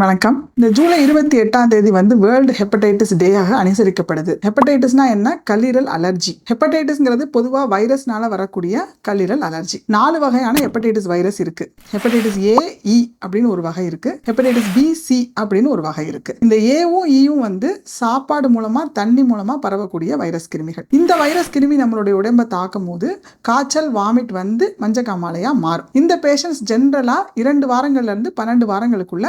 வணக்கம். இந்த ஜூலை இருபத்தி எட்டாம் தேதி வந்து வேர்ல்டு ஹெப்படைட்டிஸ் டேயாக அனுசரிக்கப்படுது. ஹெப்படைட்டிஸ்னா என்ன? கல்லீரல் அலர்ஜி. ஹெப்படைட்டிஸ்ங்கிறது பொதுவாக வைரஸ்னால வரக்கூடிய கல்லீரல் அலர்ஜி. நாலு வகையான ஹெப்படைட்டிஸ் வைரஸ் இருக்கு. ஹெப்படைட்டிஸ் ஏ இ அப்படின்னு ஒரு வகை இருக்கு. ஹெப்படைட்டிஸ் பி சி அப்படின்னு ஒரு வகை இருக்கு. இந்த ஏவும் இயும் e வந்து சாப்பாடு மூலமா தண்ணி மூலமா பரவக்கூடிய வைரஸ் கிருமிகள். இந்த வைரஸ் கிருமி நம்மளுடைய உடம்பை தாக்கும் போது காய்ச்சல் வாமிட் வந்து மஞ்சக்காமாலையா மாறும். இந்த பேஷண்ட்ஸ் ஜென்ரலா இரண்டு வாரங்கள்ல இருந்து பன்னெண்டு வாரங்களுக்குள்ள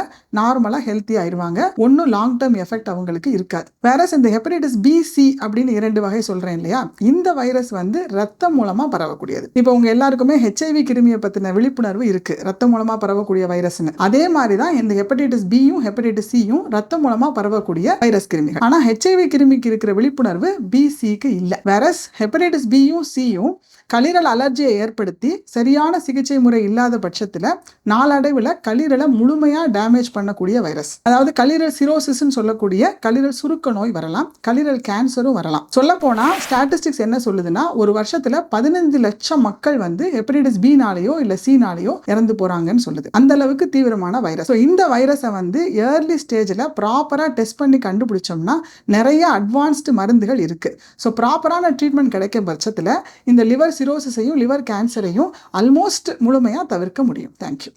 நார்மலாக ஹெல்த்தி ஆயிடுவாங்க ஒன்றும் லாங் டேர்ம் எஃபெக்ட் அவங்களுக்கு இருக்காது. வேற இந்த ஹெப்படைட்டிஸ் பி சி அப்படின்னு இரண்டு வகை சொல்றேன் இல்லையா? இந்த வைரஸ் வந்து ரத்தம் மூலமா பரவக்கூடியது. இப்போ உங்க எல்லாருக்குமே ஹெச்ஐவி கிருமியை பத்தின விழிப்புணர்வு இருக்கு. ரத்தம் மூலமா பரவக்கூடிய வைரஸ்னு அதே மாதிரி தான் இந்த ஹெப்படைட்டிஸ் பியும் ஹெப்படைட்டிஸ் சியும் ரத்தம் மூலமா பரவக்கூடிய வைரஸ் கிருமிகள். ஆனா ஹெச்ஐவி கிருமிக்கு இருக்கிற விழிப்புணர்வு பி சிக்கு இல்லை. வேற ஹெப்படைட்டிஸ் பியும் சியும் கல்லீரல் அலர்ஜியை ஏற்படுத்தி சரியான சிகிச்சை முறை இல்லாத பட்சத்தில் நாளடைவில் கல்லீரலை முழுமையாக டேமேஜ் பண்ணக்கூடிய வைரஸ் அதாவது கல்லீரல் சிரோசிஸ்ன்னு சொல்லக்கூடிய கல்லீரல் சுருக்க நோய் வரலாம் கல்லீரல் கேன்சரும் வரலாம். சொல்ல போனால் ஸ்டாட்டிஸ்டிக்ஸ் என்ன சொல்லுதுன்னா ஒரு வருஷத்துல பதினஞ்சு லட்சம் மக்கள் வந்து ஹெப்படைட்டிஸ் பினாலேயோ இல்லை சினாலேயோ இறந்து போறாங்கன்னு சொல்லுது. அந்த அளவுக்கு தீவிரமான வைரஸ் ஸோ இந்த வைரஸை வந்து ஏர்லி ஸ்டேஜில் ப்ராப்பராக டெஸ்ட் பண்ணி கண்டுபிடிச்சோம்னா நிறைய அட்வான்ஸ்டு மருந்துகள் இருக்கு. ஸோ ப்ராப்பரான ட்ரீட்மெண்ட் கிடைக்கும் பட்சத்தில் இந்த லிவர் சிரோசிஸையும் லிவர் கேன்சரையும் ஆல்மோஸ்ட் முழுமையாக தவிர்க்க முடியும். தேங்க்யூ